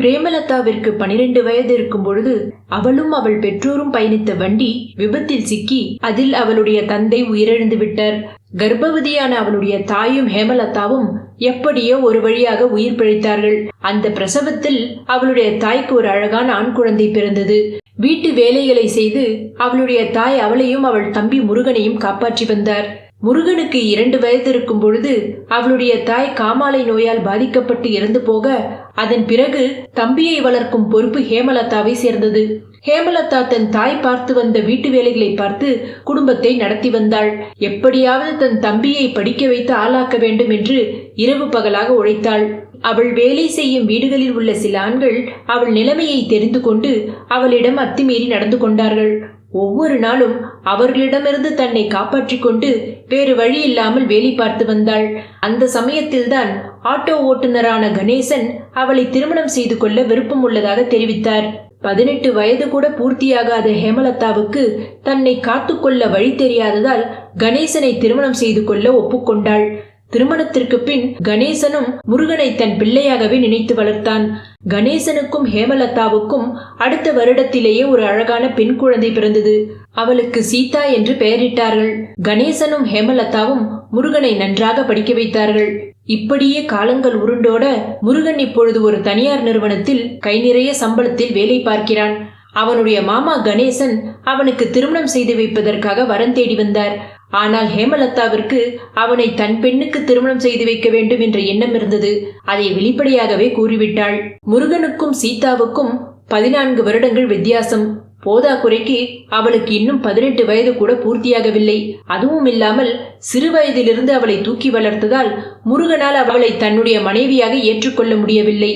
பிரேமலதாவிற்கு பனிரெண்டு வயது இருக்கும் பொழுது அவளும் அவள் பெற்றோரும் பயணித்த வண்டி விபத்தில் சிக்கி அதில் அவளுடைய தந்தை உயிரிழந்து விட்டார். கர்ப்பவதியான அவளுடைய தாயும் ஹேமலதாவும் எப்படியோ ஒரு வழியாக உயிர் பிழைத்தார்கள். அந்த பிரசவத்தில் அவளுடைய தாய்க்கு ஒரு அழகான ஆண் குழந்தை பிறந்தது. வீட்டு வேலைகளை செய்து அவளுடைய தாய் அவளையும் அவள் தம்பி முருகனையும் காப்பாற்றி வந்தார். முருகனுக்கு இரண்டு வயது இருக்கும் பொழுது அவளுடைய தாய் காமாலை நோயால் பாதிக்கப்பட்டு இறந்து போக அதன் பிறகு தம்பியை வளர்க்கும் பொறுப்பு ஹேமலதாவை சேர்ந்தது. ஹேமலதா தன் தாய் பார்த்து வந்த வீட்டு வேலைகளை பார்த்து குடும்பத்தை நடத்தி வந்தாள். எப்படியாவது தன் தம்பியை படிக்க வைத்து ஆளாக்க வேண்டும் என்று இரவு பகலாக உழைத்தாள். அவள் வேலை செய்யும் வீடுகளில் உள்ள சில ஆண்கள் அவள் நிலைமையை தெரிந்து கொண்டு அவளிடம் அத்துமீறி நடந்து கொண்டார்கள். ஒவ்வொரு நாளும் அவர்களிடமிருந்து தன்னை காப்பாற்றிக் கொண்டு வேறு வழி இல்லாமல் வேலை பார்த்து வந்தாள். அந்த சமயத்தில்தான் ஆட்டோ ஓட்டுநரான கணேசன் அவளை திருமணம் செய்து கொள்ள விருப்பம் உள்ளதாக தெரிவித்தார். பதினெட்டு வயது கூட பூர்த்தியாகாத ஹேமலதாவுக்கு தன்னை காத்துக்கொள்ள வழி தெரியாததால் கணேசனை திருமணம் செய்து கொள்ள ஒப்புக்கொண்டாள். திருமணத்திற்கு பின் கணேசனும் முருகனை தன் பிள்ளையாகவே நினைத்து வளர்த்தான். கணேசனுக்கும் ஹேமலதாவுக்கும் அடுத்த வருடத்திலேயே ஒரு அழகான பெண் குழந்தை பிறந்தது. அவளுக்கு சீதா என்று பெயரிட்டார்கள். கணேசனும் ஹேமலதாவும் முருகனை நன்றாக படிக்க வைத்தார்கள். இப்படியே காலங்கள் உருண்டோட முருகன் இப்பொழுது ஒரு தனியார் நிறுவனத்தில் கை நிறைய சம்பளத்தில் வேலை பார்க்கிறான். அவனுடைய மாமா கணேசன் அவனுக்கு திருமணம் செய்து வைப்பதற்காக வரன் தேடி வந்தார். ஆனால் ஹேமலதாவிற்கு அவனை தன் பெண்ணுக்கு திருமணம் செய்து வைக்க வேண்டும் என்ற எண்ணம் இருந்தது. அதை வெளிப்படையாகவே கூறிவிட்டாள். முருகனுக்கும் சீதாவுக்கும் பதினான்கு வருடங்கள் வித்தியாசம். போதா குறைக்கு அவளுக்கு இன்னும் பதினெட்டு வயது கூட பூர்த்தியாகவில்லை. அதுவும் இல்லாமல் சிறு வயதிலிருந்து அவளை தூக்கி வளர்த்ததால் முருகனால் அவளை தன்னுடைய மனைவியாக ஏற்றுக்கொள்ள முடியவில்லை.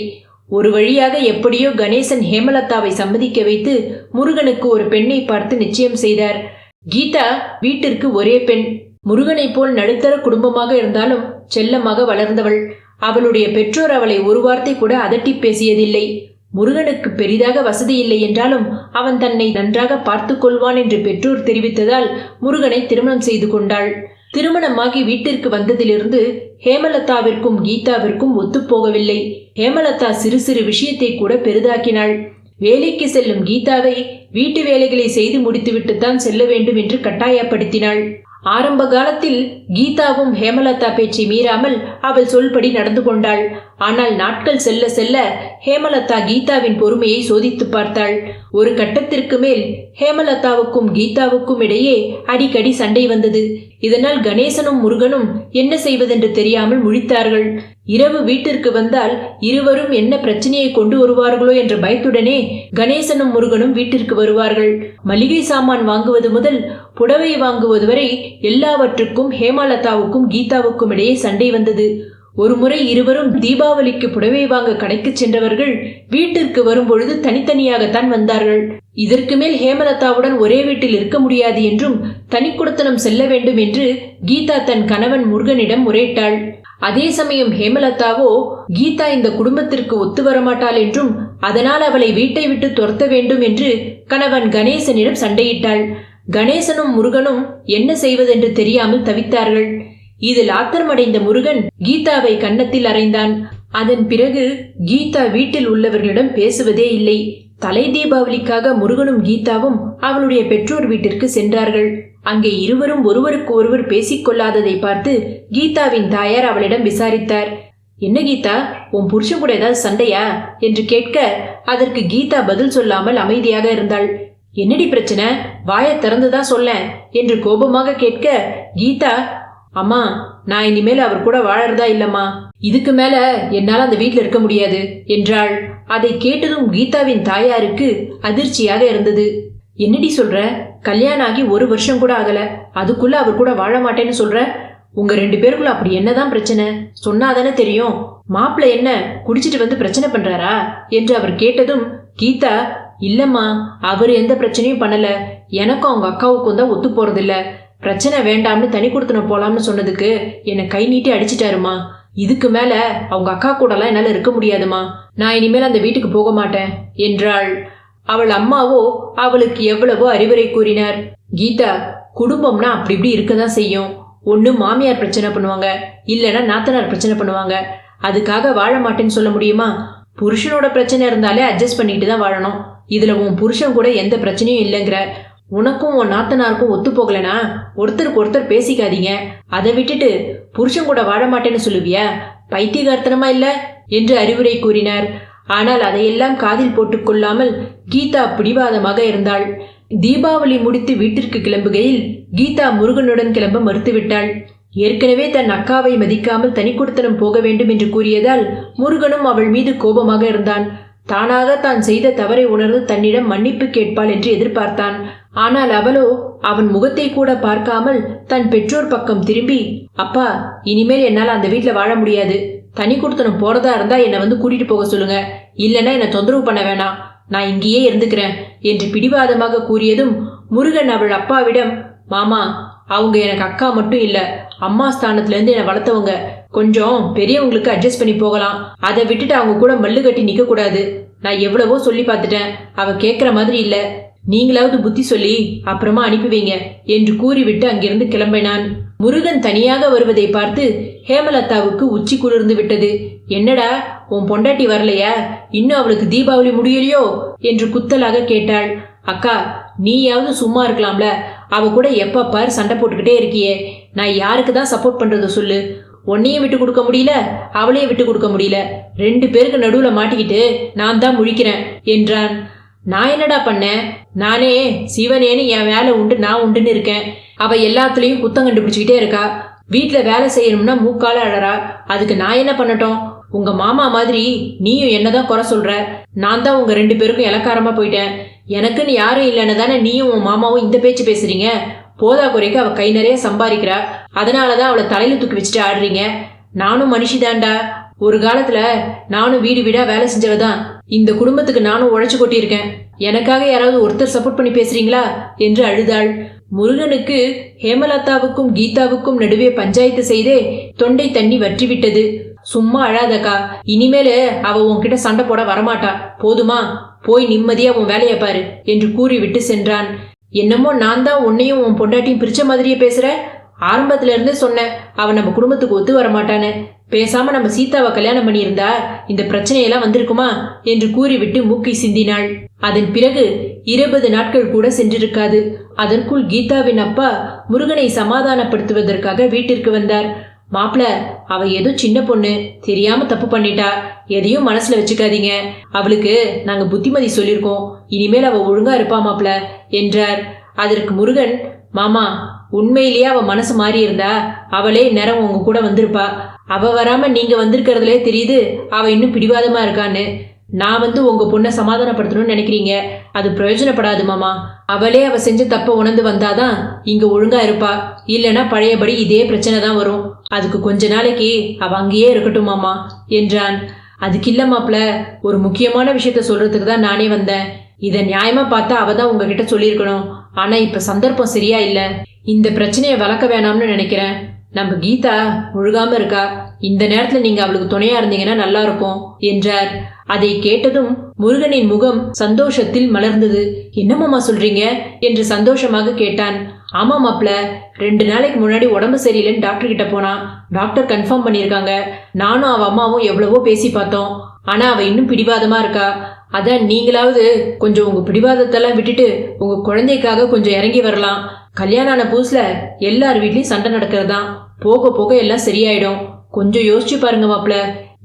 ஒரு வழியாக எப்படியோ கணேசன் ஹேமலதாவை சம்மதிக்க வைத்து முருகனுக்கு ஒரு பெண்ணை பார்த்து நிச்சயம் செய்தார். கீதா வீட்டிற்கு ஒரே பெண். முருகனைப் போல் நடுத்தர குடும்பமாக இருந்தாலும் செல்லமாக வளர்ந்தவள். அவளுடைய பெற்றோர் அவளை ஒரு வார்த்தை கூட அதட்டி பேசியதில்லை. முருகனுக்கு பெரிதாக வசதி இல்லை என்றாலும் அவன் தன்னை நன்றாக பார்த்து கொள்வான் என்று பெற்றோர் தெரிவித்ததால் முருகனை திருமணம் செய்து கொண்டாள். திருமணமாகி வீட்டிற்கு வந்ததிலிருந்து ஹேமலதாவிற்கும் கீதாவிற்கும் ஒத்துப்போகவில்லை ஹேமலதா சிறு சிறு விஷயத்தை கூட பெரிதாக்கினாள். வேலைக்கு செல்லும் கீதாவை வீட்டு வேலைகளை செய்து முடித்துவிட்டுத்தான் செல்ல வேண்டும் என்று கட்டாயப்படுத்தினாள். ஆரம்ப காலத்தில் கீதாவும் ஹேமலதா பேச்சை மீறாமல் அவள் சொல்படி நடந்து கொண்டாள். ஆனால் நாட்கள் செல்ல செல்ல ஹேமலதா கீதாவின் பொறுமையை சோதித்து பார்த்தாள். ஒரு கட்டத்திற்கு மேல் ஹேமலதாவுக்கும் கீதாவுக்கும் இடையே அடிக்கடி சண்டை வந்தது. இதனால் கணேசனும் முருகனும் என்ன செய்வதென்று தெரியாமல் முழித்தார்கள். இரவு வீட்டிற்கு வந்தால் இருவரும் என்ன பிரச்சனையை கொண்டு வருவார்களோ என்ற பயத்துடனே கணேசனும் முருகனும் வீட்டிற்கு வருவார்கள். மளிகை சாமான் வாங்குவது முதல் புடவை வாங்குவது வரை எல்லாவற்றுக்கும் ஹேமலதாவுக்கும் கீதாவுக்கும் இடையே சண்டை வந்தது. ஒருமுறை இருவரும் தீபாவளிக்கு புடவை வாங்க கடைக்கு சென்றவர்கள் வீட்டிற்கு வரும்பொழுது தனித்தனியாகத்தான் வந்தார்கள். இதற்கு மேல் ஹேமலதாவுடன் ஒரே வீட்டில் இருக்க முடியாது என்றும் தனிக்குடத்தனம் செல்ல வேண்டும் என்று கீதா தன் கணவன் முருகனிடம் முறையிட்டாள். அதே சமயம் ஹேமலதாவோ கீதா இந்த குடும்பத்திற்கு ஒத்து வரமாட்டாள் என்றும் அதனால் அவளை வீட்டை விட்டு துரத்த வேண்டும் என்று கணவன் கணேசனிடம் சண்டையிட்டாள். கணேசனும் முருகனும் என்ன செய்வதென்று தெரியாமல் தவித்தார்கள். இதில் ஆத்திரமடைந்த முருகன் கீதாவை கன்னத்தில் அறைந்தான். அதன் பிறகு கீதா வீட்டில் உள்ளவர்களிடம் பேசுவதே இல்லை. தலை தீபாவளிக்காக முருகனும் கீதாவும் அவளுடைய பெற்றோர் வீட்டிற்கு சென்றார்கள். அங்கே இருவரும் ஒருவருக்கு ஒருவர் பேசிக்கொள்ளாததை பார்த்து கீதாவின் தாயார் அவளிடம் விசாரித்தார். என்ன கீதா உன் புருஷன் கூட ஏதாவது சண்டையா? என்று கேட்க அதற்கு கீதா பதில் சொல்லாமல் அமைதியாக இருந்தாள். என்னடி பிரச்சனை? வாயை திறந்துதான் சொல்ல? என்று கோபமாக கேட்க கீதா அம்மா நான் இனிமேல் அவர் கூட வாழறதா இல்லம்மா. இதுக்கு மேல என்னால் அந்த வீட்டில் இருக்க முடியாது என்றாள். அதை கேட்டதும் கீதாவின் தாயாருக்கு அதிர்ச்சியாக இருந்தது. என்னடி சொல்ற? கல்யாணம் ஆகி ஒரு வருஷம் கூட ஆகல. அதுக்குள்ள அவர் கூட வாழ மாட்டேன்னு சொல்ற? உங்க ரெண்டு பேருக்குள்ள அப்படி என்னதான் பிரச்சனை? சொன்னாதானே தெரியும். மாப்பிள்ளை என்ன குடிச்சிட்டு வந்து பிரச்சனை பண்றாரா? என்று அவர் கேட்டதும் கீதா இல்லம்மா அவர் எந்த பிரச்சனையும் பண்ணல. எனக்கும் அவங்க அக்காவுக்கும் தான் ஒத்து போறதில்ல. பிரச்சனை வேண்டாம்னு தனி கொடுத்தன போலாம்னு சொன்னதுக்கு என்னை கை நீட்டி அடிச்சிட்டாருமா. இதுக்கு மேல அவங்க அக்கா கூடலாம் என்னால இருக்க முடியாதுமா. நான் இனிமேல் அந்த வீட்டுக்கு போக மாட்டேன் என்றாள். அவள் அம்மாவோ அவளுக்கு எவ்வளவோ அறிவுரை கூறினார். கீதா குடும்பம்னா அப்படி இப்படி இருக்கதான் செய்யும். ஒன்று மாமியார் பிரச்சனை பண்ணுவாங்க இல்லைன்னா நாத்தனார் பிரச்சனை பண்ணுவாங்க. அதுக்காக வாழ மாட்டேன்னு சொல்ல முடியுமா? புருஷனோட பிரச்சனை இருந்தாலே அட்ஜஸ்ட் பண்ணிட்டு தான் வாழணும். இதுல உன் புருஷன் கூட எந்த பிரச்சனையும் இல்லைங்கிற. உனக்கும் உன் நாத்தனாருக்கும் ஒத்து போகலனா ஒருத்தருக்கு ஒருத்தர் பேசிக்காதீங்க. அதை விட்டுட்டு புருஷன் கூட வாழ மாட்டேன்னு சொல்லுவியா? பைத்தியகார்த்தனமா இல்ல? என்று அறிவுரை கூறினார். ஆனால் அதையெல்லாம் காதில் போட்டுக்கொள்ளாமல் கீதா பிடிவாதமாக இருந்தாள். தீபாவளி முடித்து வீட்டிற்கு கிளம்புகையில் கீதா முருகனுடன் கிளம்ப மறுத்துவிட்டாள். ஏற்கனவே தன் அக்காவை மதிக்காமல் தனிக்குடுத்தனம் போக வேண்டும் என்று கூறியதால் முருகனும் அவள் மீது கோபமாக இருந்தான். தானாக தான் செய்த தவறை உணர்ந்து தன்னிடம் மன்னிப்பு கேட்பாள் என்று எதிர்பார்த்தான். ஆனால் அவளோ அவன் முகத்தை கூட பார்க்காமல் தன் பெற்றோர் பக்கம் திரும்பி அப்பா இனிமேல் என்னால் அந்த வீட்டில் வாழ முடியாது. தனி கொடுத்தனம் போறதா இருந்தா என்னை வந்து கூட்டிட்டு போக சொல்லுங்க. இல்லைன்னா என்னை தொந்தரவு பண்ண வேணாம். நான் இங்கேயே இருந்துக்கிறேன் என்று பிடிவாதமாக கூறியதும் முருகன் அவள் அப்பாவிடம் மாமா அவங்க எனக்கு அக்கா மட்டும் இல்ல அம்மா ஸ்தானத்துலேருந்து என்னை வளர்த்தவங்க. கொஞ்சம் பெரியவங்களுக்கு அட்ஜஸ்ட் பண்ணி போகலாம். அதை விட்டுட்டு அவங்க கூட மல்லு கட்டி நிற்கக்கூடாது நான் எவ்வளவோ சொல்லி பார்த்துட்டேன். அவ கேட்குற மாதிரி இல்லை. நீங்களாவது புத்தி சொல்லி அப்புறமா அனுப்புவீங்க என்று கூறிவிட்டு அங்கிருந்து கிளம்பினான். முருகன் தனியாக வருவதை பார்த்து ஹேமலதாவுக்கு உச்சி குளிர்ந்து விட்டது. என்னடா உன் பொண்டாட்டி வரலையா? இன்னும் அவளுக்கு தீபாவளி முடியலையோ? என்று குத்தலாக கேட்டாள். அக்கா நீயாவது சும்மா இருக்கலாம்ல. அவ கூட எப்ப பாரு சண்டை போட்டுக்கிட்டே இருக்கியே. நான் யாருக்கு தான் சப்போர்ட் பண்றத சொல்லு. உன்னையும் விட்டு கொடுக்க முடியல அவளையும் விட்டு கொடுக்க முடியல. ரெண்டு பேருக்கு நடுவுல மாட்டிக்கிட்டு நான் தான் முழிக்கிறேன் என்றான். நான் என்னடா பண்ணேன் நானே சிவனேன்னு என் வேலை உண்டு நான் உண்டுன்னு இருக்கேன். அவ எல்லாத்துலயும் குத்தம் கண்டுபிடிச்சிக்கிட்டே இருக்கா. வீட்டில் வேலை செய்யணும்னா மூக்கால அழறா. அதுக்கு நான் என்ன பண்ணட்டும்? உங்க மாமா மாதிரி நீயும் என்னதான் குறை சொல்ற? நான் தான் உங்க ரெண்டு பேருக்கும் இலக்காரமா போயிட்டேன். எனக்குன்னு யாரும் இல்லைன்னு தானே நீயும் உன் மாமாவும் இந்த பேச்சு பேசுறீங்க? போதா குறைக்கு அவ கை நிறைய சம்பாதிக்கிறா. அதனாலதான் அவளை தலையில தூக்கி வச்சுட்டு ஆடுறீங்க. நானும் மனுஷிதான்டா ஒரு காலத்துல நானும் வீடு வீடா வேலை செஞ்சவதான். இந்த குடும்பத்துக்கு நானும் உழைச்சு கொட்டியிருக்கேன். எனக்காக யாராவது ஒருத்தர் சப்போர்ட் பண்ணி பேசுறீங்களா? என்று அழுதாள். முருகனுக்கு ஹேமலதாவுக்கும் கீதாவுக்கும் நடுவே பஞ்சாயத்து செய்தே தொண்டை தண்ணி வற்றிவிட்டது. சும்மா அழாதக்கா. இனிமேலு அவ உன்கிட்ட சண்டை போட வரமாட்டா. போதுமா? போய் நிம்மதியா உன் வேலையை பாரு என்று கூறிவிட்டு சென்றான். என்னமோ நான் தான் உன்னையும் உன் பொண்டாட்டியும் பிரிச்ச மாதிரியே பேசுற? ஆரம்பத்துல இருந்தே சொன்னேன் அவன் நம்ம குடும்பத்துக்கு ஒத்து வர வரமாட்டான்னு. பேசாம நம்ம சீதாவை கல்யாணம் பண்ணியிருந்தா இந்த பிரச்சனையெல்லாம் வந்திருக்குமா என்று கூறிவிட்டு மூக்கை சிந்தினாள். அதன் பிறகு இருபது நாட்கள் கூட சென்றிருக்காது. அதற்குள் கீதாவின் அப்பா முருகனை சமாதானப்படுத்துவதற்காக வீட்டிற்கு வந்தார். மாப்பிள அவ ஏதோ சின்ன பொண்ணு தெரியாம தப்பு பண்ணிட்டா. எதையும் மனசுல வச்சுக்காதீங்க. அவளுக்கு நாங்க புத்திமதி சொல்லியிருக்கோம். இனிமேல் அவ ஒழுங்கா இருப்பா மாப்பிள என்றார். அதற்கு முருகன் மாமா உண்மையிலேயே அவ மனசு மாறி இருந்தா அவளே நேரம் உங்க கூட வந்திருப்பா. அவ வராம நீங்க வந்திருக்கிறதுலே தெரியுது அவ இன்னும் பிடிவாதமா இருக்கான்னு. நான் வந்து உங்க பொண்ணை சமாதானப்படுத்தணும்னு நினைக்கிறீங்க. அது பிரயோஜனப்படாது மாமா. அவளே அவ செஞ்ச தப்ப உணர்ந்து வந்தாதான் இங்க ஒழுங்கா இருப்பா. இல்லைன்னா பழையபடி இதே பிரச்சனை தான் வரும். அதுக்கு கொஞ்ச நாளைக்கு அவ அங்கேயே இருக்கட்டும் மாமா என்றான். அதுக்கு இல்ல மாப்பிள ஒரு முக்கியமான விஷயத்த சொல்றதுக்கு தான் நானே வந்தேன். இதை நியாயமா பார்த்தா அவ தான் உங்ககிட்ட சொல்லியிருக்கணும். ஆனா இப்ப சந்தர்ப்பம் சரியா இல்ல. இந்த பிரச்சனையை வளர்க்க வேணாம்னு நினைக்கிறேன். நம்ம கீதா ஒழுகாம இருக்கா. இந்த நேரத்துல நீங்க அவளுக்கு துணையா இருந்தீங்கன்னா நல்லா இருக்கும் என்றார். அதை கேட்டதும் முருகனின் முகம் சந்தோஷத்தில் மலர்ந்தது. என்னமாமா சொல்றீங்க? என்று சந்தோஷமாக கேட்டான். ஆமா மாப்ள ரெண்டு நாளைக்கு முன்னாடி உடம்பு சரியில்லைன்னு டாக்டர் கிட்ட போனான். டாக்டர் கன்ஃபார்ம் பண்ணியிருக்காங்க. நானும் அவ அம்மாவும் எவ்வளவோ பேசி பார்த்தோம். ஆனா அவ இன்னும் பிடிவாதமா இருக்கா. அதான் நீங்களாவது கொஞ்சம் உங்க பிடிவாதத்தெல்லாம் விட்டுட்டு உங்க குழந்தைக்காக கொஞ்சம் இறங்கி வரலாம். கல்யாணம் ஆன புதுசுல எல்லார் வீட்லயும் சண்டை நடக்கிறதா? போக போக எல்லாம் சரியாயிடும். கொஞ்சம் யோசிச்சு பாருங்க மாப்ள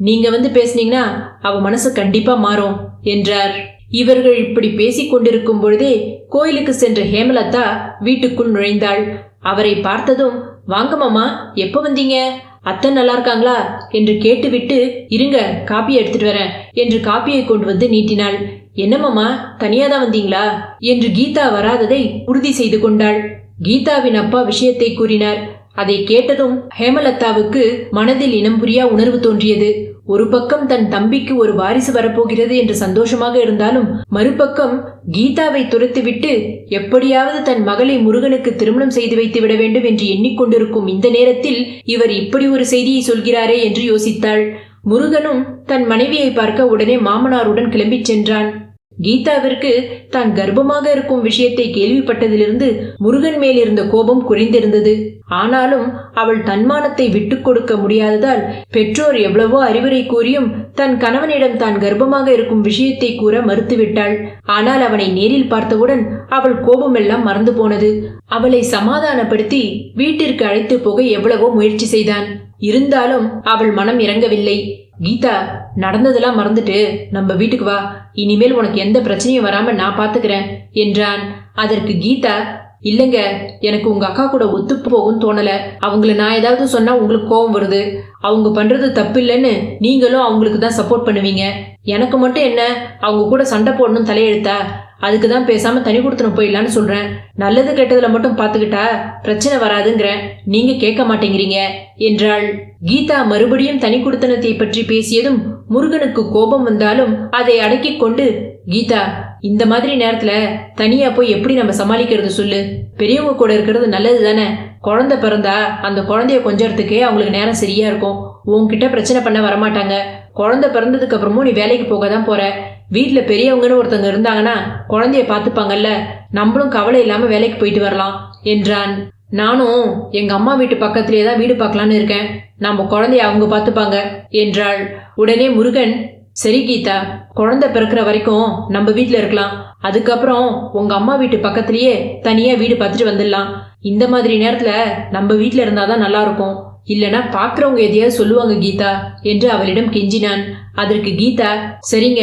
நீங்க வந்து பேசுனீங்கன்னா அவ மனசு கண்டிப்பா மாறும் என்றார். இவர்கள் இப்படி பேசிக் கொண்டிருக்கும் பொழுதே கோயிலுக்கு சென்ற ஹேமலதா வீட்டுக்குள் நுழைந்தாள். அவரை பார்த்ததும் வாங்க மாமா எப்ப வந்தீங்க? அத்தை நல்லா இருக்காங்களா? என்று கேட்டுவிட்டு இருங்க காப்பி எடுத்துட்டு வரேன் என்று காப்பியை கொண்டு வந்து நீட்டினாள். என்னமாமா தனியா தான் வந்தீங்களா? என்று கீதா வராததை உறுதி செய்து கொண்டாள். கீதாவின் அப்பா விஷயத்தை கூறினார். அதை கேட்டதும் ஹேமலதாவுக்கு மனதில் இனம் புரியா உணர்வு தோன்றியது. ஒரு பக்கம் தன் தம்பிக்கு ஒரு வாரிசு வரப்போகிறது என்று சந்தோஷமாக இருந்தாலும் மறுபக்கம் கீதாவை துரத்துவிட்டு எப்படியாவது தன் மகளை முருகனுக்கு திருமணம் செய்து வைத்து விட வேண்டும் என்று எண்ணிக்கொண்டிருக்கும் இந்த நேரத்தில் இவர் இப்படி ஒரு செய்தியை சொல்கிறாரே என்று யோசித்தாள். முருகனும் தன் மனைவியை பார்க்க உடனே மாமனாருடன் கிளம்பிச் சென்றான். கீதாவிற்கு தான் கர்ப்பமாக இருக்கும் விஷயத்தை கேள்விப்பட்டதிலிருந்து முருகன் மேல் இருந்த கோபம் குறைந்திருந்தது. ஆனாலும் அவள் தன்மானத்தை விட்டுக் கொடுக்க முடியாததால் பெற்றோர் எவ்வளவோ அறிவுரை கூறியும் தன் கணவனிடம் தான் கர்ப்பமாக இருக்கும் விஷயத்தை கூற மறுத்துவிட்டாள். ஆனால் அவனை நேரில் பார்த்தவுடன் அவள் கோபமெல்லாம் மறந்து போனது. அவளை சமாதானப்படுத்தி வீட்டிற்கு அழைத்து போக எவ்வளவோ முயற்சி செய்தான். இருந்தாலும் அவள் மனம் இறங்கவில்லை. கீதா நடந்ததெல்லாம் மறந்துட்டு நம்ம வீட்டுக்கு வா. இனிமேல் உனக்கு எந்த பிரச்சனையும் வராம நான் பாத்துக்கிறேன் என்றான். அதற்கு கீதா இல்லைங்க எனக்கு உங்க அக்கா கூட ஒத்து போகும் தோணல. அவங்கள நான் ஏதாவது சொன்னா உங்களுக்கு கோபம் வருது. அவங்க பண்றது தப்பு இல்லைன்னு நீங்களும் அவங்களுக்கு தான் சப்போர்ட் பண்ணுவீங்க. எனக்கு மட்டும் என்ன? அவங்க கூட சண்டை போடணும் தலையெழுத்தா? அதுக்கு தான் பேசாம தனி கொடுத்துன போயிடலான்னு சொல்றேன். நல்லது கெட்டதுல மட்டும் பாத்துக்கிட்டா பிரச்சனை வராதுங்கிறேன். நீங்க கேட்க மாட்டேங்கிறீங்க என்றாள். கீதா மறுபடியும் தனி கொடுத்தனத்தை பற்றி பேசியதும் முருகனுக்கு கோபம் வந்தாலும் அதை அடக்கிக் கொண்டு கீதா இந்த மாதிரி நேரத்துல தனியா போய் எப்படி நம்ம சமாளிக்கிறது சொல்லு? பெரியவங்க கூட இருக்கிறது நல்லது தானே? குழந்தை பிறந்தா அந்த குழந்தைய கொஞ்சறதுக்கே அவங்களுக்கு நேரம் சரியா இருக்கும். உன்கிட்ட பிரச்சனை பண்ண வரமாட்டாங்க. குழந்தை பிறந்ததுக்கு அப்புறமும் நீ வேலைக்கு போக தான் போற. வீட்டில் பெரியவங்கன்னு ஒருத்தங்க இருந்தாங்கன்னா குழந்தைய பார்த்துப்பாங்கல்ல. நம்மளும் கவலை இல்லாமல் வேலைக்கு போயிட்டு வரலாம் என்றான். நானும் எங்க அம்மா வீட்டு பக்கத்திலே தான் வீடு பார்க்கலான்னு இருக்கேன். நம்ம குழந்தைய அவங்க பார்த்துப்பாங்க என்றாள். உடனே முருகன் சரி கீதா குழந்தை பிறக்கிற வரைக்கும் நம்ம வீட்டில் இருக்கலாம். அதுக்கப்புறம் உங்க அம்மா வீட்டு பக்கத்திலேயே தனியா வீடு பார்த்துட்டு வந்துடலாம். இந்த மாதிரி நேரத்துல நம்ம வீட்டில் இருந்தாதான் நல்லா இருக்கும். இல்லனா பாக்குறவங்க எதையாவது சொல்லுவாங்க கீதா? என்று அவளிடம் கெஞ்சினான். அதற்கு கீதா சரிங்க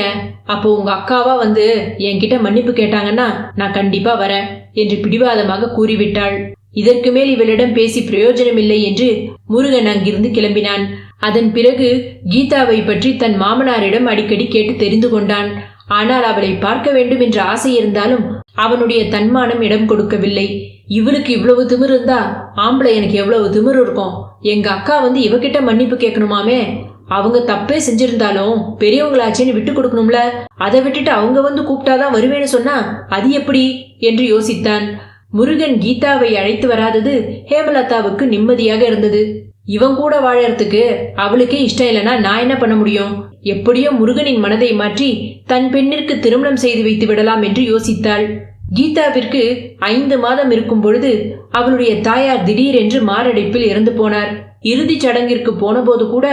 அப்போ உங்க அக்காவா வந்து என்கிட்ட மன்னிப்பு கேட்டாங்கன்னா நான் கண்டிப்பா வரேன் என்று பிடிவாதமாக கூறிவிட்டாள். இதற்கு மேல் இவளிடம் பேசி பிரயோஜனமில்லை என்று முருகன் அங்கிருந்து கிளம்பினான். அதன் பிறகு கீதாவை பற்றி தன் மாமனாரிடம் அடிக்கடி கேட்டு தெரிந்து கொண்டான். ஆனால் அவளை பார்க்க வேண்டும் என்ற ஆசை இருந்தாலும் அவனுடைய தன்மானம் இடம் கொடுக்கவில்லை. இவளுக்கு இவ்வளவு திமிர் இருந்தா ஆம்பளை எனக்கு எவ்வளவு திமிர் இருக்கும்? எங்க அக்கா வந்து இவகிட்ட மன்னிப்பு கேட்கணுமாமே அவங்க தப்பே செஞ்சிருந்தாலும் பெரியவங்களாச்சேன்னு விட்டு கொடுக்கணும்ல? அதை விட்டுட்டு அவங்க வந்து கூப்பிட்டாதான் வருவேன்னு சொன்னா அது எப்படி? என்று யோசித்தான். முருகன் கீதாவை அழைத்து வராதது ஹேமலதாவுக்கு நிம்மதியாக இருந்தது. இவன் கூட வாழறதுக்கு அவளுக்கே இஷ்டம் இல்லைன்னா நான் என்ன பண்ண முடியும்? எப்படியோ முருகனின் மனதை மாற்றி தன் பெண்ணிற்கு திருமணம் செய்து வைத்து விடலாம் என்று யோசித்தாள். கீதாவிற்கு ஐந்து மாதம் இருக்கும் பொழுது அவளுடைய தாயார் திடீரென்று மாரடைப்பில் இறந்து போனார். இறுதிச் சடங்கிற்கு போனபோது கூட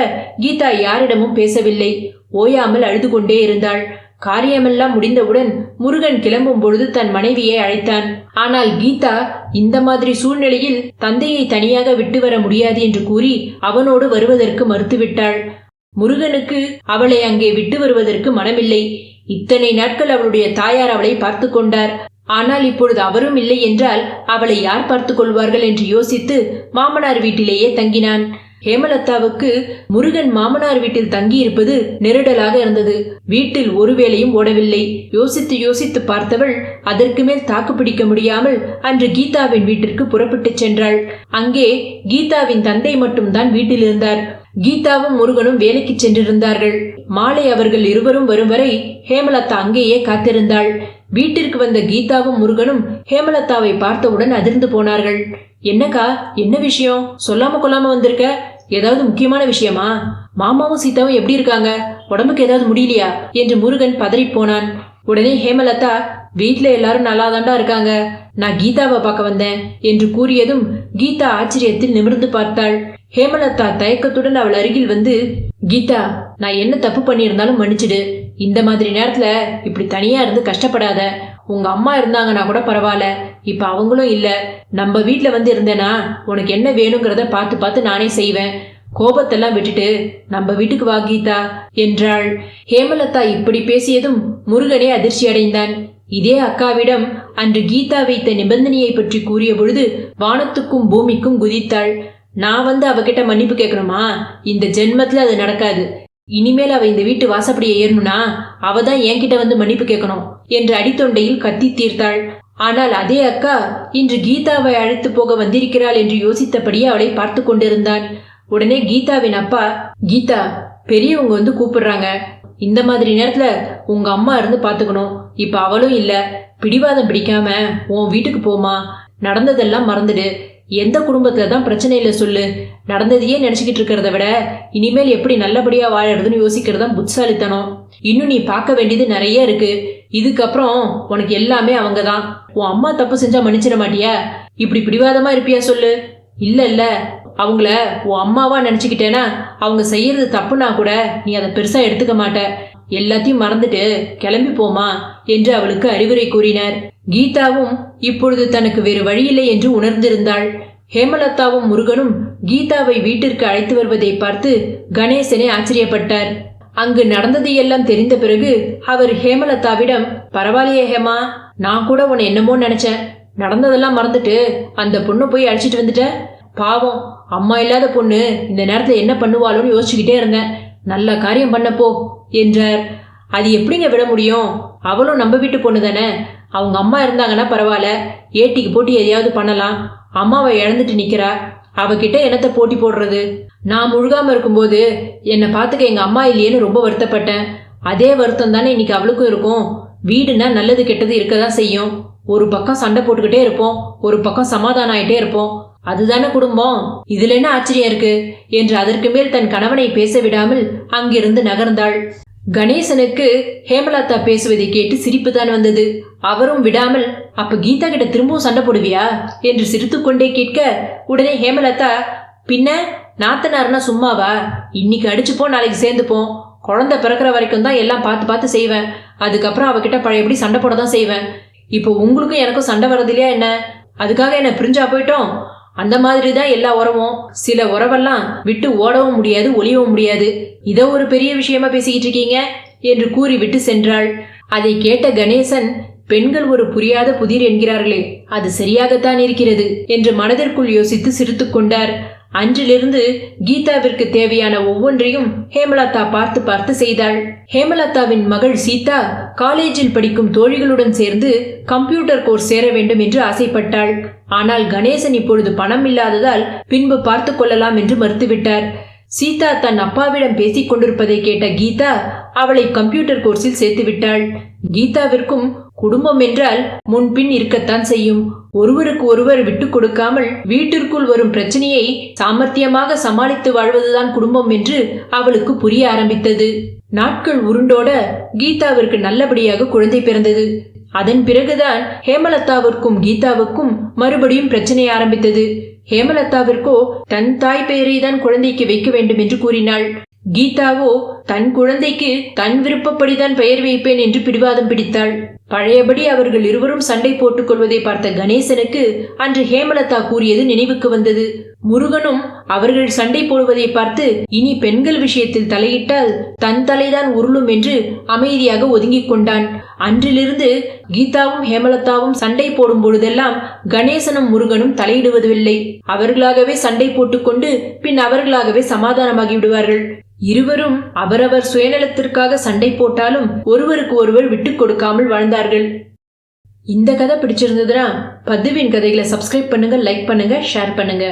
கீதா யாரிடமும் பேசவில்லை. ஓயாமல் அழுது கொண்டே இருந்தாள். காரியமெல்லாம் முடிந்தவுடன் முருகன் கிளம்பும் பொழுது தன் மனைவியை அழைத்தான். ஆனால் கீதா இந்த மாதிரி சூழ்நிலையில் தந்தையை தனியாக விட்டு வர முடியாது என்று கூறி அவனோடு வருவதற்கு மறுத்துவிட்டாள். முருகனுக்கு அவளை அங்கே விட்டு வருவதற்கு மனமில்லை. இத்தனை நாட்கள் அவளுடைய தாயார் அவளை பார்த்து கொண்டார். ஆனால் இப்பொழுது அவரும் இல்லை என்றால் அவளை யார் பார்த்து கொள்வார்கள் என்று யோசித்து மாமனார் வீட்டிலேயே தங்கினான். ஹேமலதாவுக்கு முருகன் மாமனார் வீட்டில் தங்கியிருப்பது நெருடலாக இருந்தது. வீட்டில் ஒரு வேளையும் ஓடவில்லை. யோசித்து யோசித்து பார்த்தவள் அதற்கு மேல் தாக்கு பிடிக்க முடியாமல் அன்று கீதாவின் வீட்டிற்கு புறப்பட்டுச் சென்றாள். அங்கே கீதாவின் தந்தை மட்டும்தான் வீட்டில் இருந்தார். கீதாவும் முருகனும் வேலைக்கு சென்றிருந்தார்கள். மாலை அவர்கள் இருவரும் வரும் வரை ஹேமலதா அங்கேயே காத்திருந்தாள். வீட்டிற்கு வந்த கீதாவும் முருகனும் ஹேமலதாவை பார்த்தவுடன் அதிர்ந்து போனார்கள். என்னக்கா என்ன விஷயம்? சொல்லாம கொள்ளாம வந்திருக்க? ஏதாவது முக்கியமான விஷயமா? மாமாவும் சீதாவும் எப்படி இருக்காங்க? உடம்புக்கு ஏதாவது முடியலையா? என்று முருகன் பதறி போனான். உடனே ஹேமலதா வீட்ல எல்லாரும் நல்லாதாண்டா இருக்காங்க. நான் கீதாவை பார்க்க வந்தேன் என்று கூறியதும் கீதா ஆச்சரியத்தில் நிமிர்ந்து பார்த்தாள். ஹேமலதா தயக்கத்துடன் அவள் அருகில் வந்து கீதா நான் என்ன தப்பு பண்ணியிருந்தாலும் மன்னிச்சிடு. இந்த மாதிரி நேரத்துல இப்படி தனியா இருந்து கஷ்டப்படாத. உங்க அம்மா இருந்தாங்கன்னா கூட பரவாயில்ல. இப்ப அவங்களும் இல்ல. நம்ம வீட்டில் வந்து இருந்தேனா உனக்கு என்ன வேணுங்கிறத பார்த்து பார்த்து நானே செய்வேன். கோபத்தெல்லாம் விட்டுட்டு நம்ம வீட்டுக்கு வா கீதா என்றாள். ஹேமலதா இப்படி பேசியதும் முருகனே அதிர்ச்சி அடைந்தான். இதே அக்காவிடம் அன்று கீதா வைத்த நிபந்தனையை பற்றி கூறிய பொழுது வானத்துக்கும் பூமிக்கும் குதித்தாள். நான் வந்து அவகிட்ட மன்னிப்பு கேட்கணுமா இந்த ஜென்மத்துல அது நடக்காது. இனிமேல் அவ இந்த வீட்டு வாசப்படியை ஏறணும்னா அவ தான் என்கிட்ட வந்து மன்னிப்பு கேட்கணும் என்று அடித்தொண்டையில் கத்தி தீர்த்தாள். ஆனால் அதே அக்கா இன்று கீதாவை அழைத்து போக வந்திருக்கிறாள் என்று யோசித்தபடியே அவளை பார்த்து கொண்டிருந்தான் உடனே கீதாவின் அப்பா கீதா பெரியவங்க வந்து கூப்பிடுறாங்க. இந்த மாதிரி நேரத்துல உங்க அம்மா இருந்து பாத்துக்கணும். இப்ப அவளும் இல்ல. பிடிவாதம் பிடிக்காம உன் வீட்டுக்கு போமா நடந்ததெல்லாம் மறந்துடு. எந்த குடும்பத்துல தான் பிரச்சனை இல்லை சொல்லு. நடந்ததையே நினைச்சுக்கிட்டு இருக்கிறத விட இனிமேல் எப்படி நல்லபடியா வாழறதுன்னு யோசிக்கிறது தான் புத்திசாலித்தனம். இன்னும் நீ பார்க்க வேண்டியது நிறைய இருக்கு. இதுக்கப்புறம் உனக்கு எல்லாமே அவங்க தான். உன் அம்மா தப்பு செஞ்சா மன்னிச்சிட மாட்டியா? இப்படி பிடிவாதமா இருப்பியா சொல்லு. இல்ல இல்ல. அவங்கள உன் அம்மாவா நினைச்சுக்கிட்டேனா அவங்க செய்யறது தப்புனா கூட நீ அதை பெருசா எடுத்துக்க மாட்ட. எல்லாத்தையும் மறந்துட்டு கிளம்பி போமா என்று அவளுக்கு அறிவுரை கூறினார். கீதாவும் இப்பொழுது தனக்கு வேறு வழியில்லை என்று உணர்ந்திருந்தாள். ஹேமலதாவும் முருகனும் கீதாவை வீட்டிற்கு அழைத்து வருவதை பார்த்து கணேசனே ஆச்சரியப்பட்டார். அங்கு நடந்ததையெல்லாம் தெரிந்த பிறகு அவர் ஹேமலதாவிடம் பரவாயில்லையே ஹேமா நான் கூட உன்னை என்னமோ நினைச்சேன். நடந்ததெல்லாம் மறந்துட்டு அந்த பொண்ணு போய் அழைச்சிட்டு வந்துட்ட பாவம் அம்மா இல்லாத பொண்ணு இந்த நேரத்தில் என்ன பண்ணுவாளோன்னு யோசிச்சுக்கிட்டே இருந்தேன். நல்ல காரியம் பண்ணப்போ என்றார். அது எப்படிங்க விட முடியும்? அவளும் நம்ம வீட்டு பொண்ணு தானே? அவங்க அம்மா இருந்தாங்கன்னா பரவாயில்ல. ஏட்டிக்கு போட்டி எதையாவது பண்ணலாம். அம்மாவை இழந்துட்டு நிக்கிறா. அவகிட்ட என்னத்தை போட்டி போடுறது? நான் முழுகாம இருக்கும்போது என்னை பார்த்துக்க எங்க அம்மா இல்லையேன்னு ரொம்ப வருத்தப்பட்டேன். அதே வருத்தம் தானே இன்னைக்கு அவளுக்கும் இருக்கும். வீடுனா நல்லது கெட்டது இருக்க தான் செய்யும். ஒரு பக்கம் சண்டை போட்டுக்கிட்டே இருப்போம். ஒரு பக்கம் சமாதானம் ஆயிட்டே இருப்போம். அதுதானே குடும்பம்? இதுல என்ன ஆச்சரியம் இருக்கு? என்று அதற்கு மேல் தன் கணவனை பேச விடாமல் அங்கிருந்து நகர்ந்தாள். கணேசனுக்கு ஹேமலதா பேசுவதை கேட்டு சிரிப்புதான் வந்தது. அவரும் விடாமல் அப்ப கீதா கிட்ட திரும்பவும் சண்டை போடுவியா? என்று சிரித்துக்கொண்டே கேட்க உடனே ஹேமலதா பின்ன நாத்தனார்னா சும்மாவா? இன்னைக்கு அடிச்சுப்போம் நாளைக்கு சேர்ந்துப்போம் குழந்தை பிறக்கிற வரைக்கும் தான் எல்லாம் பார்த்து பார்த்து செய்வேன். அதுக்கப்புறம் அவகிட்ட பழையபடி சண்டை போட தான் செய்வேன். இப்போ உங்களுக்கும் எனக்கும் சண்டை வர்றது இல்லையா என்ன? அதுக்காக என்ன பிரிஞ்சா போயிட்டோம். அந்த மாதிரி தான் எல்லா உறவும். சில உறவெல்லாம் விட்டு ஓடவும் முடியாது ஒளியவும் முடியாது. இதை ஒரு பெரிய விஷயமா பேசிக்கிட்டு இருக்கீங்க என்று கூறிவிட்டு சென்றாள். அதை கேட்ட கணேசன் பெண்கள் ஒரு புரியாத புதிர் என்கிறார்களே அது சரியாகத்தான் இருக்கிறது என்று மனதிற்குள் யோசித்து சிரித்துக் கொண்டார். அன்றிலிருந்து கீதாவிற்கு தேவையான ஒவ்வொன்றையும் ஹேமலதா பார்த்து பார்த்து செய்தாள். ஹேமலதாவின் மகள் சீதா காலேஜில் படிக்கும் தோழிகளுடன் சேர்ந்து கம்ப்யூட்டர் கோர்ஸ் சேர வேண்டும் என்று ஆசைப்பட்டாள். ஆனால் கணேசன் இப்பொழுது பணம் இல்லாததால் பின்பு பார்த்து கொள்ளலாம் என்று மறுத்துவிட்டார். சீதா தன் அப்பாவிடம் பேசிக் கொண்டிருப்பதை கேட்ட கீதா அவளை கம்ப்யூட்டர் கோர்ஸில் சேர்த்து விட்டாள். கீதாவிற்கும் குடும்பம் என்றால் முன்பின் இருக்கத்தான் செய்யும். ஒருவருக்கு ஒருவர் விட்டு கொடுக்காமல் வீட்டிற்குள் வரும் பிரச்சனையை சாமர்த்தியமாக சமாளித்து வாழ்வதுதான் குடும்பம் என்று அவளுக்கு புரிய ஆரம்பித்தது. நாட்கள் உருண்டோட கீதாவிற்கு நல்லபடியாக குழந்தை பிறந்தது. அதன் பிறகுதான் ஹேமலதாவிற்கும் கீதாவுக்கும் மறுபடியும் பிரச்சனை ஆரம்பித்தது. ஹேமலதாவிற்கோ தன் தாய் பெயரை தான் குழந்தைக்கு வைக்க வேண்டும் என்று கூறினாள். கீதாவோ தன் குழந்தைக்கு தன் விருப்பப்படிதான் பெயர் வைப்பேன் என்று பிடிவாதம் பிடித்தாள். பழையபடி அவர்கள் இருவரும் சண்டை போட்டுக் கொள்வதை பார்த்த கணேசனுக்கு அன்று ஹேமலதா கூறியது நினைவுக்கு வந்தது. முருகனும் அவர்கள் சண்டை போடுவதை பார்த்து இனி பெண்கள் விஷயத்தில் தலையிட்டால் தன் தலைதான் உருளும் என்று அமைதியாக ஒதுங்கிக் கொண்டான். அன்றிலிருந்து கீதாவும் ஹேமலதாவும் சண்டை போடும் பொழுதெல்லாம் கணேசனும் முருகனும் தலையிடுவதில்லை அவர்களாகவே சண்டை போட்டுக்கொண்டு பின் அவர்களாகவே சமாதானமாகி விடுவார்கள். இருவரும் அவரவர் சுயநலத்திற்காக சண்டை போட்டாலும் ஒருவருக்கு ஒருவர் விட்டுக் கொடுக்காமல் வாழ்ந்தார்கள். இந்த கதை பிடிச்சிருந்ததுன்னா பதுவின் கதைகளை சப்ஸ்கிரைப் பண்ணுங்க லைக் பண்ணுங்க ஷேர் பண்ணுங்க.